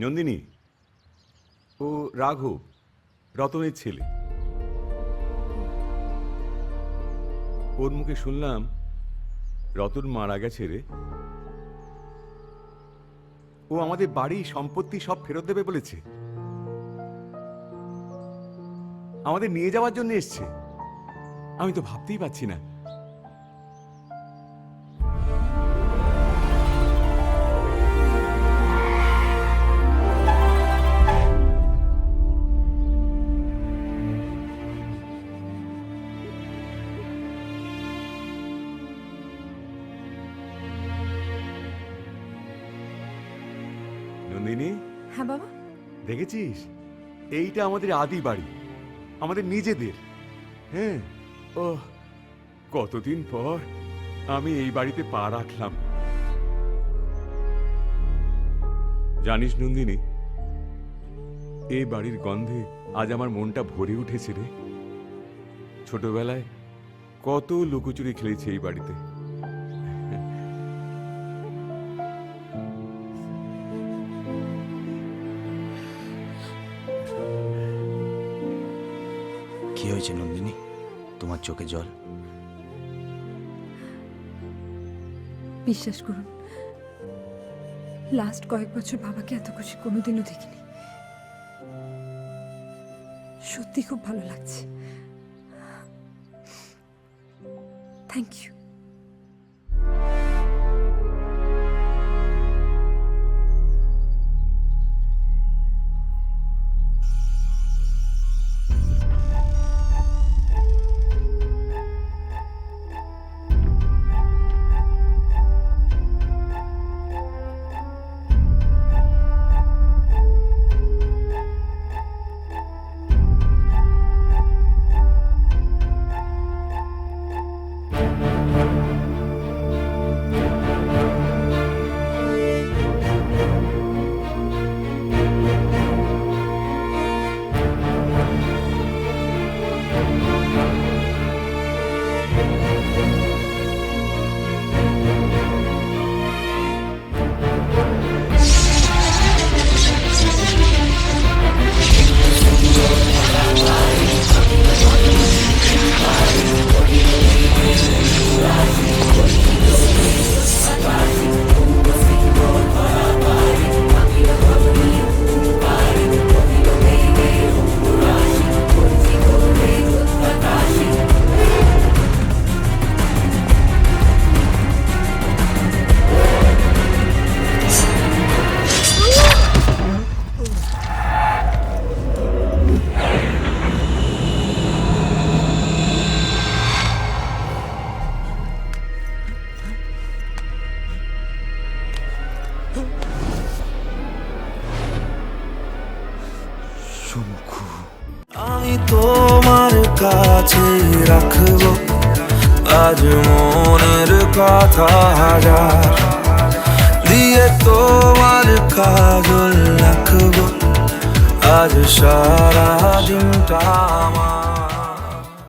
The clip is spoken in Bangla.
নন্দিনী? ও রাঘব, রতনের ছেলে। ওর মুখে শুনলাম রতন মারা গেছে রে। ও আমাদের বাড়ি সম্পত্তি সব ফেরত দেবে বলেছে। আমাদের নিয়ে যাওয়ার জন্য এসছে। আমি তো ভাবতেই পারছি না। নন্দিনী? হ্যাঁ বাবা। দেখেছিস? এইটা আমাদের আদি বাড়ি আমাদের নিজেদের। হ্যাঁ? ও কতদিন পর আমি এই বাড়িতে পা রাখলাম। জানিস নন্দিনী এই বাড়ির গন্ধে আজ আমার মনটা ভরে উঠেছে রে। ছোটবেলায় কত লুকোচুরি খেলেছি এই বাড়িতে। হয়েছে, নন্দিনী? তোমার চোখে জল। বিশ্বাস করুন লাস্ট কয়েক বছর বাবাকে এত খুশি কোনোদিনও দেখিনি। সত্যি খুব ভালো লাগছে। থ্যাংক ইউ শঙ্কু আমি তোমার কাছে রাখব। আজ মনের কথা হাজার। দিয়ে তোমার কাজল রাখব। আজ সারা দিনটা আমার